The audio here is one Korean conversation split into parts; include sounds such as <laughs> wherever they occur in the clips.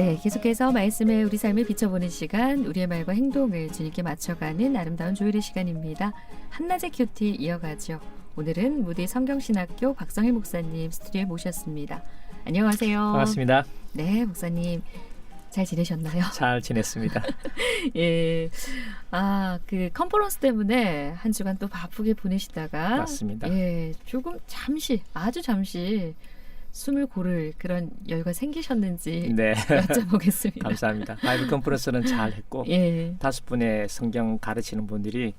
네, 계속해서 말씀에 우리 삶을 비춰보는 시간, 우리의 말과 행동을 주님께 맞춰가는 아름다운 조율의 시간입니다. 한낮의 큐티 이어가죠. 오늘은 무디 성경신학교 박성일 목사님 스튜디오에 모셨습니다. 안녕하세요. 반갑습니다. 네, 목사님 잘 지내셨나요? 잘 지냈습니다. <laughs> 예. 아, 그 컨퍼런스 때문에 한 주간 또 바쁘게 보내시다가 맞습니다. 예, 조금 잠시, 아주 잠시 숨을 고를 그런 여유가 생기셨는지 네, <laughs> 여쭤보겠습니다. 감사합니다. 바이블 컨퍼런스는 잘 했고 예. 다섯 분의 성경 가르치는 분들이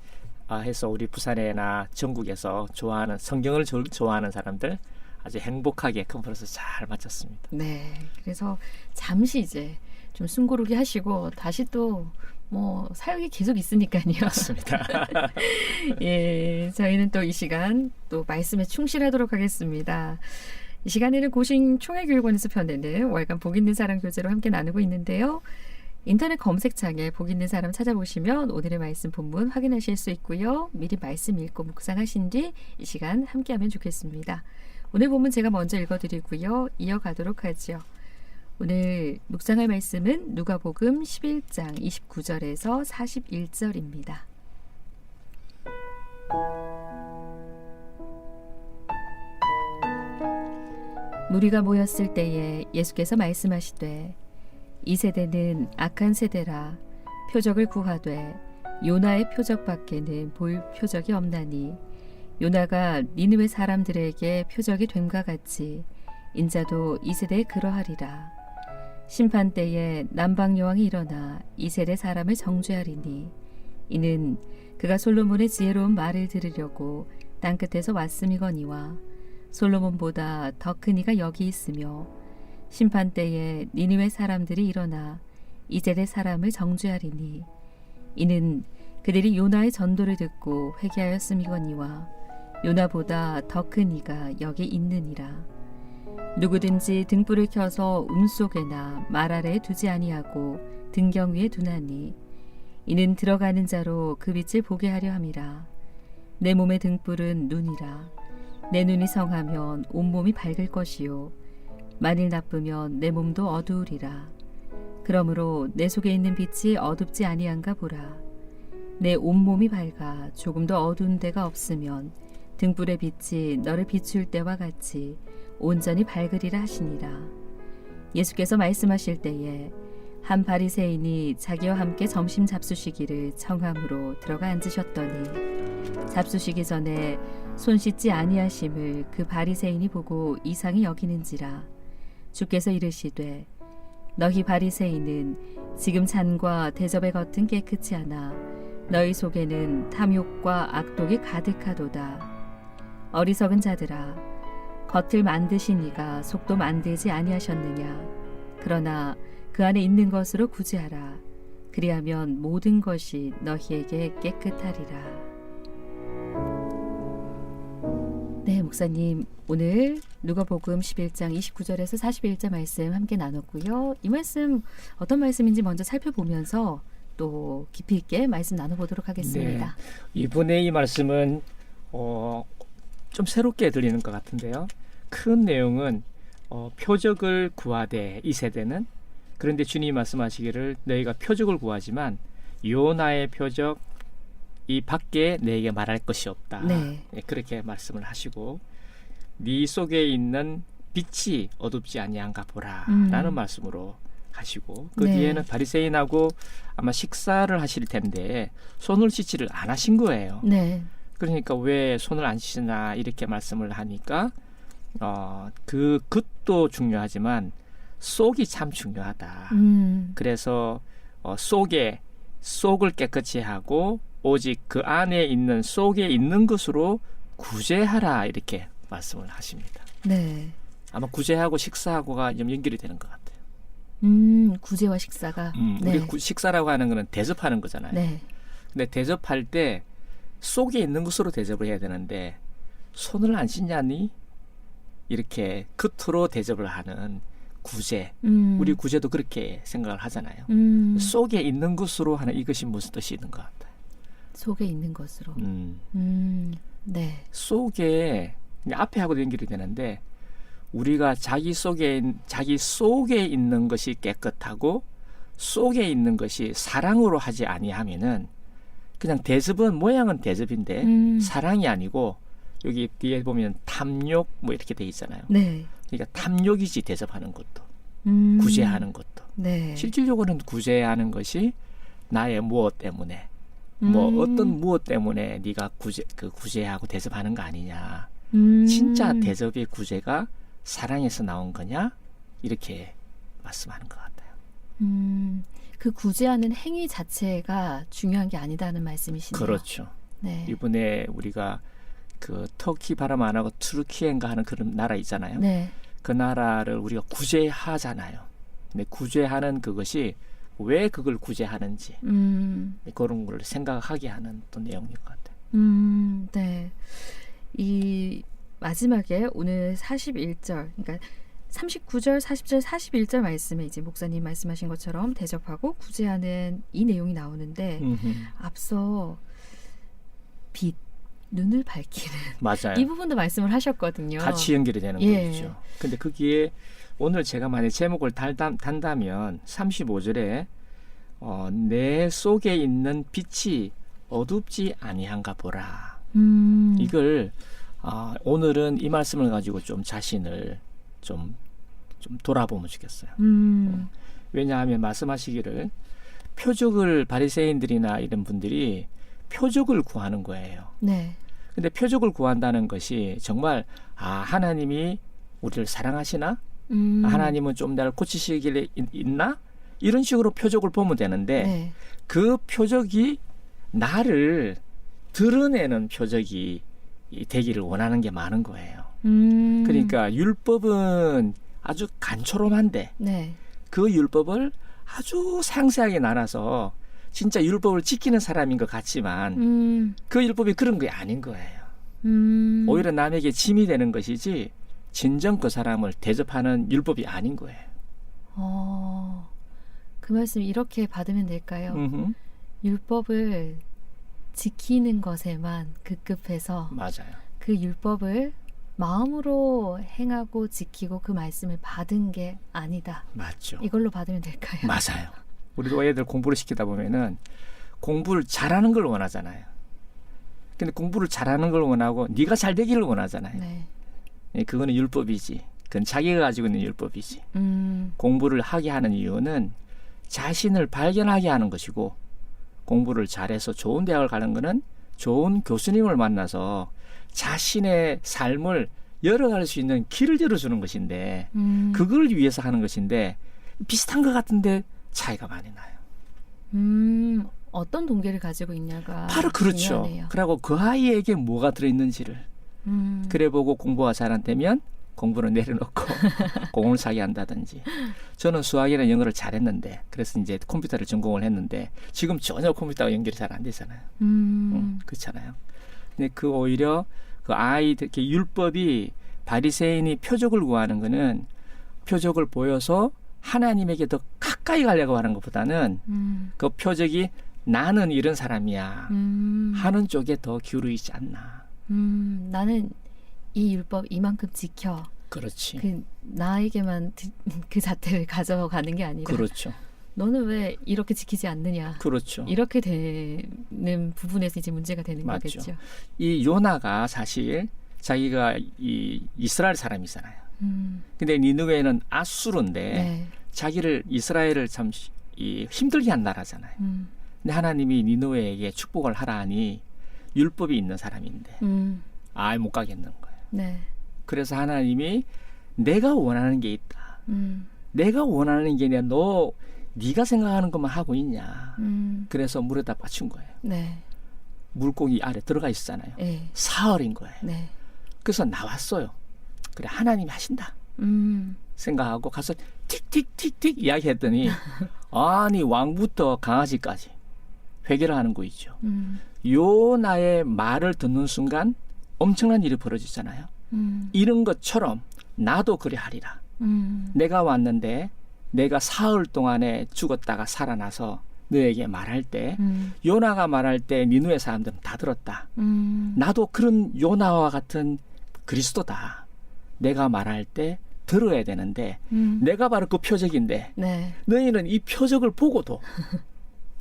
아, 해서 우리 부산에나 전국에서 좋아하는 성경을 조- 좋아하는 사람들 아주 행복하게 컨퍼런스 잘 마쳤습니다. 네. 그래서 잠시 이제 좀 숨고르기 하시고 다시 또 뭐 사역이 계속 있으니까요. 맞습니다. <laughs> 예, 저희는 또 이 시간 또 말씀에 충실하도록 하겠습니다. 이 시간에는 고신 총회교육원에서 펴내는 월간 복 있는 사람 교재로 함께 나누고 있는데요. 인터넷 검색창에 복 있는 사람 찾아보시면 오늘의 말씀 본문 확인하실 수 있고요. 미리 말씀 읽고 묵상하신 뒤 이 시간 함께하면 좋겠습니다. 오늘 본문 제가 먼저 읽어드리고요. 이어가도록 하죠. 오늘 묵상할 말씀은 누가복음 11장 29절에서 41절입니다. 무리가 모였을 때에 예수께서 말씀하시되 이 세대는 악한 세대라 표적을 구하되 요나의 표적밖에는 볼 표적이 없나니 요나가 니느웨 사람들에게 표적이 됨과 같이 인자도 이 세대에 그러하리라. 심판 때에 남방 여왕이 일어나 이 세대 사람을 정죄하리니 이는 그가 솔로몬의 지혜로운 말을 들으려고 땅 끝에서 왔음이거니와 솔로몬보다 더 큰 이가 여기 있으며 심판 때에 니느웨 사람들이 일어나 이제대 사람을 정죄하리니 이는 그들이 요나의 전도를 듣고 회개하였음이거니와 요나보다 더 큰 이가 여기 있느니라. 누구든지 등불을 켜서 움 속에나 말 아래에 두지 아니하고 등경 위에 두나니 이는 들어가는 자로 그 빛을 보게 하려 함이라. 내 몸의 등불은 눈이라 내 눈이 성하면 온몸이 밝을 것이요. 만일 나쁘면 내 몸도 어두우리라. 그러므로 내 속에 있는 빛이 어둡지 아니한가 보라. 내 온몸이 밝아 조금도 어두운 데가 없으면 등불의 빛이 너를 비출 때와 같이 온전히 밝으리라 하시니라. 예수께서 말씀하실 때에 한 바리새인이 자기와 함께 점심 잡수시기를 청함으로 들어가 앉으셨더니 잡수시기 전에 손 씻지 아니하심을 그 바리새인이 보고 이상히 여기는지라 주께서 이르시되 너희 바리새인은 지금 잔과 대접의 겉은 깨끗이 하나 너희 속에는 탐욕과 악독이 가득하도다. 어리석은 자들아 겉을 만드신 이가 속도 만들지 아니하셨느냐? 그러나 그 안에 있는 것으로 구제하라 그리하면 모든 것이 너희에게 깨끗하리라 네, 목사님. 오늘 누가복음 11장 29절에서 41절 말씀 함께 나눴고요. 이 말씀 어떤 말씀인지 먼저 살펴보면서 또 깊이 있게 말씀 나눠보도록 하겠습니다. 이번에 이 말씀은 어, 좀 새롭게 들리는 것 같은데요. 큰 내용은 어, 표적을 구하되 이 세대는 그런데 주님이 말씀하시기를 너희가 표적을 구하지만 요나의 표적 이 밖에 너에게 말할 것이 없다. 네. 예, 그렇게 말씀을 하시고 네 속에 있는 빛이 어둡지 아니한가 보라라는 음. 말씀으로 하시고 그 네. 뒤에는 바리새인하고 아마 식사를 하실 텐데 손을 씻지를 안 하신 거예요. 네. 그러니까 왜 손을 안 씻나 이렇게 말씀을 하니까 어, 그 겉도 중요하지만 속이 참 중요하다. 음. 그래서 어, 속에 속을 깨끗이 하고 오직 그 안에 있는 속에 있는 것으로 구제하라 이렇게 말씀을 하십니다. 네. 아마 구제하고 식사하고가 좀 연결이 되는 것 같아요. 음, 구제와 식사가. 음, 네. 우리 구- 식사라고 하는 거는 대접하는 거잖아요. 네. 근데 대접할 때 속에 있는 것으로 대접을 해야 되는데 손을 안 씻냐니 이렇게 겉으로 대접을 하는 구제. 음. 우리 구제도 그렇게 생각을 하잖아요. 음. 속에 있는 것으로 하는 이것이 무슨 뜻이 있는 것 같아요. 속에 있는 것으로. 음, 음. 네. 속에 앞에 하고 연결이 되는데 우리가 자기 속에 있- 자기 속에 있는 것이 깨끗하고 속에 있는 것이 사랑으로 하지 아니하면은 그냥 대접은 모양은 대접인데 음. 사랑이 아니고 여기 뒤에 보면 탐욕 뭐 이렇게 돼 있잖아요. 네. 그러니까 탐욕이지 대접하는 것도 음. 구제하는 것도 네. 실질적으로는 구제하는 것이 나의 무엇 때문에 뭐 음. 어떤 무엇 때문에 네가 구제 그 구제하고 대접하는 거 아니냐 음. 진짜 대접의 구제가 사랑에서 나온 거냐 이렇게 말씀하는 것 같아요. 음. 그 구제하는 행위 자체가 중요한 게 아니다는 말씀이시네요. 그렇죠. 네. 이번에 우리가 그 터키 발음 안 하고 트루키엔가 하는 그런 나라 있잖아요. 네. 그 나라를 우리가 구제하잖아요. 근데 구제하는 그것이 왜 그걸 구제하는지 음. 그런 걸 생각하게 하는 또 내용인 것 같아요. 음. 네. 이 마지막에 오늘 41절 그러니까 39절, 40절, 41절 말씀에 이제 목사님 말씀하신 것처럼 대접하고 구제하는 이 내용이 나오는데 음흠. 앞서 빛 눈을 밝히는 맞아요. 이 부분도 말씀을 하셨거든요. 같이 연결이 되는 예. 거죠. 근데 거기에 오늘 제가 만약 제목을 달다, 단다면 35절에 어, 내 속에 있는 빛이 어둡지 아니한가 보라. 음. 이걸 아, 오늘은 이 말씀을 가지고 좀 자신을 좀, 좀 돌아보면 좋겠어요. 음. 왜냐하면 말씀하시기를 표적을 바리새인들이나 이런 분들이 표적을 구하는 거예요. 네. 근데 표적을 구한다는 것이 정말 아 하나님이 우리를 사랑하시나 음. 하나님은 좀 나를 고치시길 있나 이런 식으로 표적을 보면 되는데 네. 그 표적이 나를 드러내는 표적이 이 되기를 원하는 게 많은 거예요. 음. 그러니까 율법은 아주 간초롬한데 네. 그 율법을 아주 상세하게 나눠서 진짜 율법을 지키는 사람인 것 같지만 음. 그 율법이 그런 게 아닌 거예요. 음. 오히려 남에게 짐이 되는 것이지 진정 그 사람을 대접하는 율법이 아닌 거예요. 어. 그 말씀 이렇게 받으면 될까요? 음흠. 율법을 지키는 것에만 급급해서 맞아요. 그 율법을 마음으로 행하고 지키고 그 말씀을 받은 게 아니다. 맞죠. 이걸로 받으면 될까요? 맞아요. 우리도 애들 공부를 시키다 보면은 공부를 잘하는 걸 원하잖아요. 근데 공부를 잘하는 걸 원하고 네가 잘 되기를 원하잖아요. 네. 예, 그거는 율법이지. 그건 자기가 가지고 있는 율법이지. 음. 공부를 하게 하는 이유는 자신을 발견하게 하는 것이고 공부를 잘해서 좋은 대학을 가는 것은 좋은 교수님을 만나서 자신의 삶을 열어갈 수 있는 길을 열어주는 것인데 음. 그걸 위해서 하는 것인데 비슷한 것 같은데 차이가 많이 나요. 음. 어떤 동기를 가지고 있냐가 바로 그렇죠. 중요하네요. 그리고 그 아이에게 뭐가 들어있는지를 음. 그래 보고 공부가 잘 안 되면 공부를 <laughs> 내려놓고 <laughs> 공을 사게 한다든지 저는 수학이나 영어를 잘했는데 그래서 이제 컴퓨터를 전공을 했는데 지금 전혀 컴퓨터가 연결이 잘 안 되잖아요. 음. 음, 그렇잖아요. 근데 그 오히려 그 아이 이렇게 율법이 바리새인이 표적을 구하는 거는 표적을 보여서 하나님에게 더 가까이 가려고 하는 것보다는 음. 그 표적이 나는 이런 사람이야 음. 하는 쪽에 더 기울이지 않나. 음. 나는 이 율법 이만큼 지켜. 그렇지. 그 나에게만 드- 그 자태를 가져가는 게 아니라 그렇죠. 너는 왜 이렇게 지키지 않느냐. 그렇죠. 이렇게 되는 부분에서 이제 문제가 되는 맞죠. 거겠죠. 이 요나가 사실 자기가 이 이스라엘 사람이잖아요. 음. 근데 니느웨는 아수르인데 네. 자기를 이스라엘을 참 이 힘들게 한 나라잖아요. 음. 근데 하나님이 니느웨에게 축복을 하라 하니 율법이 있는 사람인데 음. 아예 못 가겠는 거예요. 네. 그래서 하나님이 내가 원하는 게 있다. 음. 내가 원하는 게 아니라 너 네가 생각하는 것만 하고 있냐. 음. 그래서 물에다 빠친 거예요. 네. 물고기 아래 들어가 있잖아요. 예. 사흘인 거예요. 네. 그래서 나왔어요. 그래 하나님이 하신다 음. 생각하고 가서 틱틱틱틱 이야기했더니 <laughs> 아니 왕부터 강아지까지 회개를 하는 거 있죠. 음. 요나의 말을 듣는 순간 엄청난 일이 벌어지잖아요. 음. 이런 것처럼 나도 그래 하리라. 음. 내가 왔는데 내가 사흘 동안에 죽었다가 살아나서 너에게 말할 때 음. 요나가 말할 때 니누의 사람들은 다 들었다. 음. 나도 그런 요나와 같은 그리스도다. 내가 말할 때 들어야 되는데 음. 내가 바로 그 표적인데 네. 너희는 이 표적을 보고도 <laughs>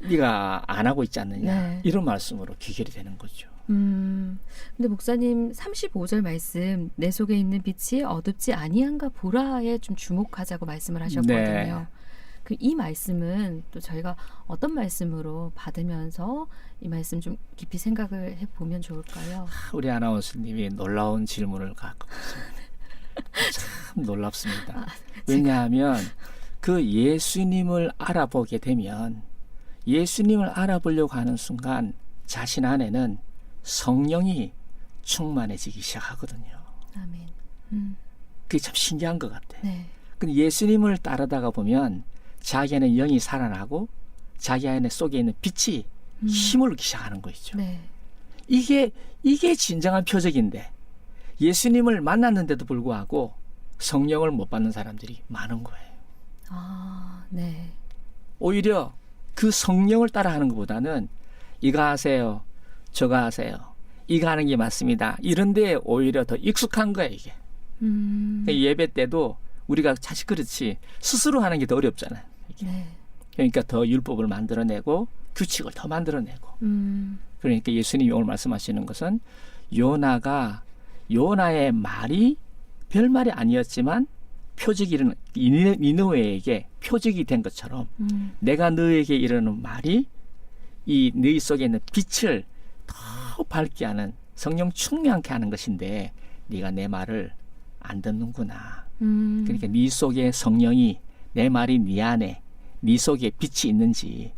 네가 안 하고 있지 않느냐 네. 이런 말씀으로 귀결이 되는 거죠. 음. 근데 목사님 35절 말씀 내 속에 있는 빛이 어둡지 아니한가 보라에 좀 주목하자고 말씀을 하셨거든요. 네. 그이 말씀은 또 저희가 어떤 말씀으로 받으면서 이 말씀 좀 깊이 생각을 해 보면 좋을까요? 우리 아나운서님이 놀라운 질문을 갖고 있습니다. <laughs> 참 놀랍습니다. 왜냐하면 그 예수님을 알아보게 되면 예수님을 알아보려고 하는 순간 자신 안에는 성령이 충만해지기 시작하거든요. 아멘. 음. 그게 참 신기한 것 같아요. 네. 근데 예수님을 따르다가 보면 자기 안에 영이 살아나고 자기 안에 속에 있는 빛이 음. 힘을 얻기 시작하는 것이죠. 네. 이게 이게 진정한 표적인데 예수님을 만났는데도 불구하고 성령을 못 받는 사람들이 많은 거예요. 아, 네. 오히려 그 성령을 따라하는 것보다는 이거 하세요, 저거 하세요, 이거 하는 게 맞습니다. 이런데 오히려 더 익숙한 거예요 이게. 음. 그러니까 예배 때도 우리가 사실 그렇지 스스로 하는 게 더 어렵잖아요. 네. 그러니까 더 율법을 만들어내고 규칙을 더 만들어내고 음. 그러니까 예수님이 오늘 말씀하시는 것은 요나가 요나의 말이 별 말이 아니었지만 표적이 니네- 니느웨에게 표적이 된 것처럼 음. 내가 너에게 이르는 말이 이 너희 속에 있는 빛을 더 밝게 하는 성령 충만케 하는 것인데 네가 내 말을 안 듣는구나. 음. 그러니까 네 속에 성령이 내 말이 네 안에 네 속에 빛이 있는지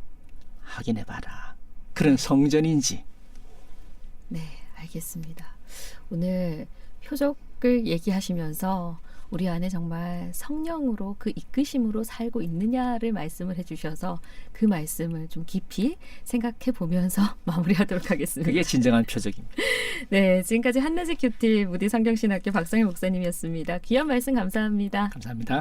확인해 봐라. 그런 성전인지 네, 알겠습니다. 오늘 표적 을 얘기하시면서 우리 안에 정말 성령으로 그 이끄심으로 살고 있느냐를 말씀을 해주셔서 그 말씀을 좀 깊이 생각해 보면서 <laughs> 마무리하도록 하겠습니다. 그게 진정한 표적입니다. <laughs> 네, 지금까지 한나지 큐티 무디 성경신학교 박성일 목사님이었습니다. 귀한 말씀 감사합니다. 감사합니다.